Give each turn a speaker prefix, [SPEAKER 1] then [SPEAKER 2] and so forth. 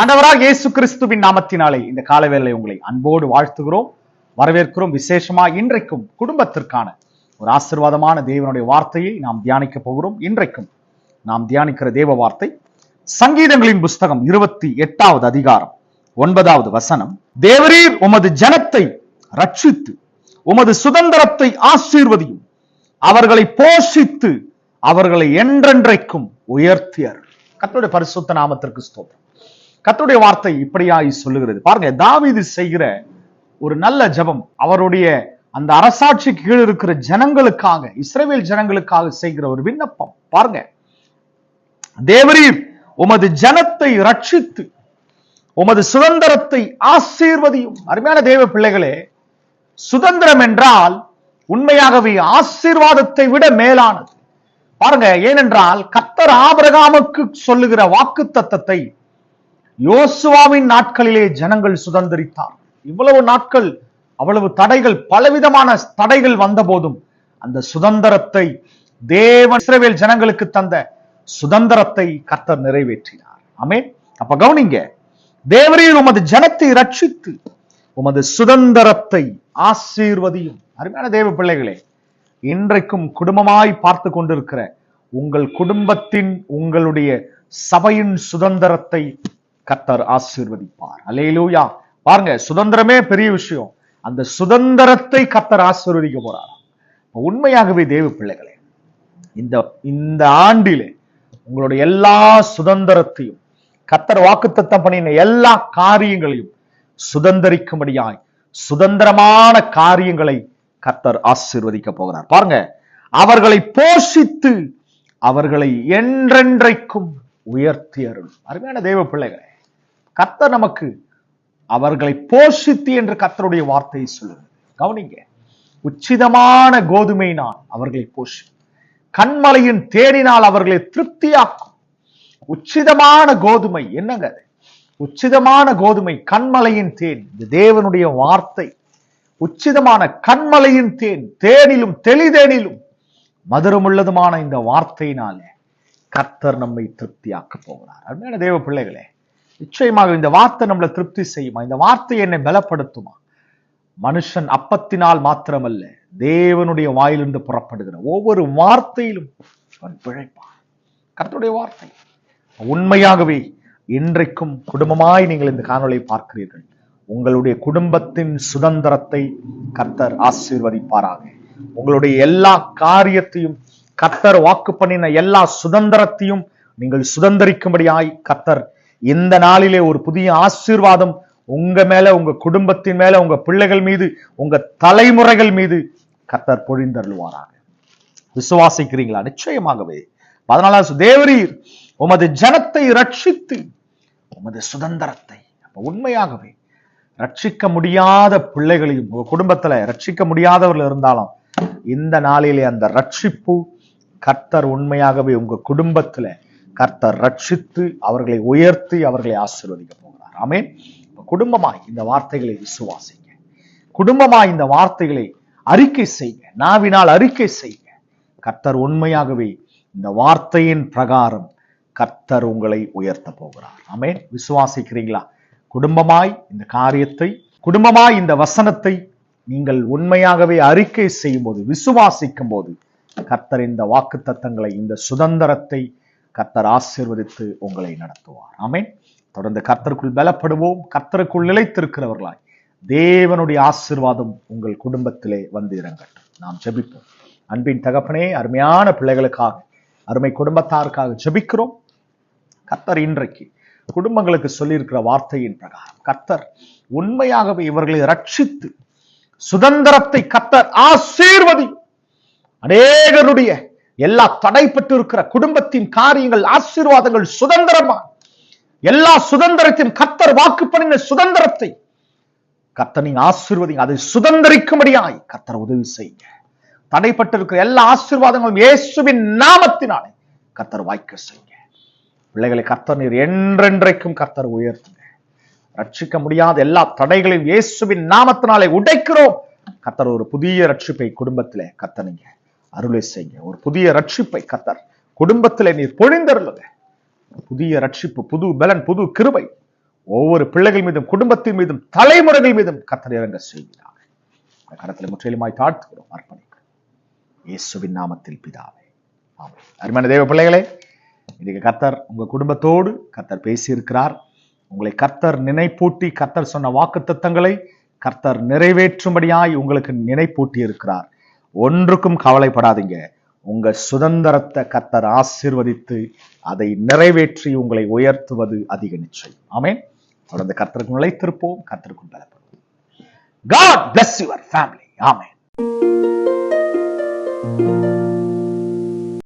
[SPEAKER 1] ஆண்டவராக இயேசு கிறிஸ்துவின் நாமத்தினாலே இந்த காலவேளை உங்களை அன்போடு வாழ்த்துகிறோம் வரவேற்கிறோம். விசேஷமா இன்றைக்கும் குடும்பத்திற்கான ஒரு ஆசீர்வாதமான தேவனுடைய வார்த்தையை நாம் தியானிக்க போகிறோம். இன்றைக்கும் நாம் தியானிக்கிற தேவ வார்த்தை சங்கீதங்களின் புஸ்தகம் இருபத்தி எட்டாவது அதிகாரம் ஒன்பதாவது வசனம் தேவரீர் உமது ஜனத்தை ரட்சித்து உமது சுதந்திரத்தை ஆசீர்வதியும் அவர்களை போஷித்து அவர்களை என்றென்றைக்கும் உயர்த்தியர். கத்தோடைய பரிசுத்த நாமத்திற்கு ஸ்தோத்திரம். கத்துடைய வார்த்தை இப்படியாய் சொல்லுகிறது. பாருங்க தாவிது செய்கிற ஒரு நல்ல ஜெபம் அவருடைய அந்த அரசாட்சி கீழ் இருக்கிற ஜனங்களுக்காக இஸ்ரேவேல் ஜனங்களுக்காக செய்கிற ஒரு விண்ணப்பம். பாருங்க தேவரீர் உமது ஜனத்தை ரட்சித்து உமது சுதந்திரத்தை ஆசீர்வதியும். அருமையான தேவ பிள்ளைகளே சுதந்திரம் என்றால் உண்மையாகவே ஆசீர்வாதத்தை விட மேலானது. பாருங்க ஏனென்றால் கத்தர் ஆபிரகாமுக்கு சொல்லுகிற வாக்கு தத்தத்தை யோசுவாவின் நாட்களிலே ஜனங்கள் சுதந்திரித்தார். இவ்வளவு நாட்கள் அவ்வளவு தடைகள் பலவிதமான தடைகள் வந்த போதும் அந்த சுதந்திரத்தை தேவன் இஸ்ரவேல் ஜனங்களுக்கு தந்த சுதந்திரத்தை கர்த்தர் நிறைவேற்றினார். ஆமே அப்ப கவனிங்க தேவரீர் உமது ஜனத்தை ரட்சித்து உமது சுதந்திரத்தை ஆசீர்வதியும். அருமையான தேவ பிள்ளைகளே இன்றைக்கும் குடும்பமாய் பார்த்து கொண்டிருக்கிற உங்கள் குடும்பத்தின் உங்களுடைய சபையின் சுதந்திரத்தை கத்தர் ஆசீர்வதிப்பார். அலையிலூயா பாருங்க சுதந்திரமே பெரிய விஷயம். அந்த சுதந்திரத்தை கத்தர் ஆசீர்வதிக்க போறார்? உண்மையாகவே தேவ பிள்ளைகளே இந்த இந்த ஆண்டிலே உங்களுடைய எல்லா சுதந்திரத்தையும் கத்தர் வாக்குத்தத்தம் பண்ணின எல்லா காரியங்களையும் சுதந்திரிக்கும்படியாய் சுதந்திரமான காரியங்களை கத்தர் ஆசீர்வதிக்க போகிறார். பாருங்க அவர்களை போஷித்து அவர்களை என்றென்றைக்கும் உயர்த்தி அருள் அருமையான தேவ பிள்ளைகளே கத்தர் நமக்கு அவர்களை போஷித்து என்று கத்தருடைய வார்த்தையை சொல்லுங்க கவனிங்க உச்சிதமான கோதுமை நான் அவர்களை போஷி கண்மலையின் தேடினால் அவர்களை திருப்தியாக்கும். உச்சிதமான கோதுமை என்னங்க அது? உச்சிதமான கோதுமை கண்மலையின் தேன். தேவனுடைய வார்த்தை. உச்சிதமான கண்மலையின் தேன் தேனிலும் தெளிதேனிலும் மதுரமுள்ளதுமான இந்த வார்த்தையினாலே கர்த்தர் நம்மை திருப்தியாக்க போகிறார். அப்படின்னு தேவ பிள்ளைகளே நிச்சயமாக இந்த வார்த்தை நம்மளை திருப்தி செய்யுமா? இந்த வார்த்தை என்னை பலப்படுத்துமா? மனுஷன் அப்பத்தினால் மாத்திரமல்ல தேவனுடைய வாயிலிருந்து புறப்படுகிற ஒவ்வொரு வார்த்தையிலும் அவன் பிழைப்பான். கர்த்தருடைய வார்த்தை. உண்மையாகவே இன்றைக்கும் குடும்பமாய் நீங்கள் இந்த காணொலியை பார்க்கிறீர்கள். உங்களுடைய குடும்பத்தின் சுதந்திரத்தை கர்த்தர் ஆசீர்வதிப்பாராக. உங்களுடைய எல்லா காரியத்தையும் கர்த்தர் வாக்கு பண்ணின எல்லா சுதந்திரத்தையும் நீங்கள் சுதந்திரிக்கும்படியாய் கர்த்தர் இந்த நாளிலே ஒரு புதிய ஆசீர்வாதம் உங்க மேல உங்க குடும்பத்தின் மேல உங்க பிள்ளைகள் மீது உங்க தலைமுறைகள் மீது கர்த்தர் பொழிந்தருள்வாராக. விசுவாசிக்கிறீங்களா நிச்சயமாகவே. பதினாலாம் தேவரீர் உமது ஜனத்தை ரட்சித்து உமது சுதந்திரத்தை உண்மையாகவே ரட்சிக்க முடியாத பிள்ளைகளையும் உங்க குடும்பத்துல ரட்சிக்க முடியாதவர்கள் இருந்தாலும் இந்த நாளிலே அந்த ரட்சிப்பு கர்த்தர் உண்மையாகவே உங்க குடும்பத்துல கர்த்தர் ரட்சித்து அவர்களை உயர்த்தி அவர்களை ஆசீர்வதிக்க போகிறார். ஆமே குடும்பமாய் இந்த வார்த்தைகளை விசுவாசிங்க. குடும்பமாய் இந்த வார்த்தைகளை அறிக்கை செய்யுங்க நாவினால் அறிக்கை செய்யுங்க கர்த்தர் உண்மையாகவே இந்த வார்த்தையின் பிரகாரம் கர்த்தர் உங்களை உயர்த்த போகிறார். ஆமே விசுவாசிக்கிறீங்களா? குடும்பமாய் இந்த காரியத்தை குடும்பமாய் இந்த வசனத்தை நீங்கள் உண்மையாகவே அறிக்கை செய்யும் போது விசுவாசிக்கும் போது கர்த்தர் இந்த வாக்கு தத்தங்களை இந்த சுதந்திரத்தை கர்த்தர் ஆசிர்வதித்து உங்களை நடத்துவார். ஆமென். தொடர்ந்து கர்த்தருக்குள் பலப்படுவோம். கர்த்தருக்குள் நிலைத்திருக்கிறவர்களாய் தேவனுடைய ஆசிர்வாதம் உங்கள் குடும்பத்திலே வந்து இறங்கட்டும். நாம் ஜெபிப்போம். அன்பின் தகப்பனே அருமையான பிள்ளைகளுக்காக அருமை குடும்பத்தாருக்காக ஜெபிக்கிறோம். கர்த்தர் இன்றைக்கு குடும்பங்களுக்கு சொல்லியிருக்கிற வார்த்தையின் பிரகாரம் கர்த்தர் உண்மையாகவே இவர்களை ரட்சித்து சுதந்திரத்தை கர்த்தர் ஆசீர்வதி அநேகருடைய எல்லா தடைப்பட்டு இருக்கிற குடும்பத்தின் காரியங்கள் ஆசீர்வாதங்கள் சுதந்திரமா? எல்லா சுதந்திரத்தையும் கத்தர் வாக்கு பண்ணின சுதந்திரத்தை கர்த்தர் நீங்க ஆசீர்வதிங்க அதை சுதந்திரிக்கும்படியாய் கத்தர் உதவி செய்யுங்க. தடைப்பட்டிருக்கிற எல்லா ஆசீர்வாதங்களும் இயேசுவின் நாமத்தினாலே கத்தர் வாய்க்க செய்யுங்க. பிள்ளைகளை கர்த்தர் நீர் என்றென்றைக்கும் கர்த்தர் உயர்த்துங்க. ரட்சிக்க முடியாத எல்லா தடைகளையும் இயேசுவின் நாமத்தினாலே உடைக்கிறோம். கத்தர் ஒரு புதிய ரட்சிப்பை குடும்பத்திலே கத்தனிங்க அருளை செய்ய. ஒரு புதிய ரட்சிப்பை கத்தர் குடும்பத்தில் நீர் பொழிந்தருளுங்க புதிய ரட்சிப்பு புது பலன் புது கிருபை ஒவ்வொரு பிள்ளைகள் மீதும் குடும்பத்தின் மீதும் தலைமுறைகள் மீதும் கத்தர் இறங்க செய்கிறார். அந்த கடத்தில் முற்றிலுமாய் தாழ்த்துகிறோம் அர்ப்பணிக்கிறோம். இயேசுவின் நாமத்தில் பிதாவே. ஆமென். அருமையான தேவ பிள்ளைகளே இன்னைக்கு கத்தர் உங்க குடும்பத்தோடு கத்தர் பேசியிருக்கிறார். உங்களை கர்த்தர் நினைப்பூட்டி கர்த்தர் சொன்ன வாக்கு தத்தங்களை கர்த்தர் நிறைவேற்றும்படியாய் உங்களுக்கு நினைப்பூட்டி இருக்கிறார் ஒன்றுக்கும் கவலைப்படாதீங்க. உங்க சுதந்திரத்தை கர்த்தர் ஆசீர்வதித்து அதை நிறைவேற்றி உங்களை உயர்த்துவது அதிக நிச்சயம். ஆமேன். தொடர்ந்து கர்த்தருக்கு நிலைத்திருப்போம். கர்த்தருக்கும் பலப்படுவோம் God bless your family amen.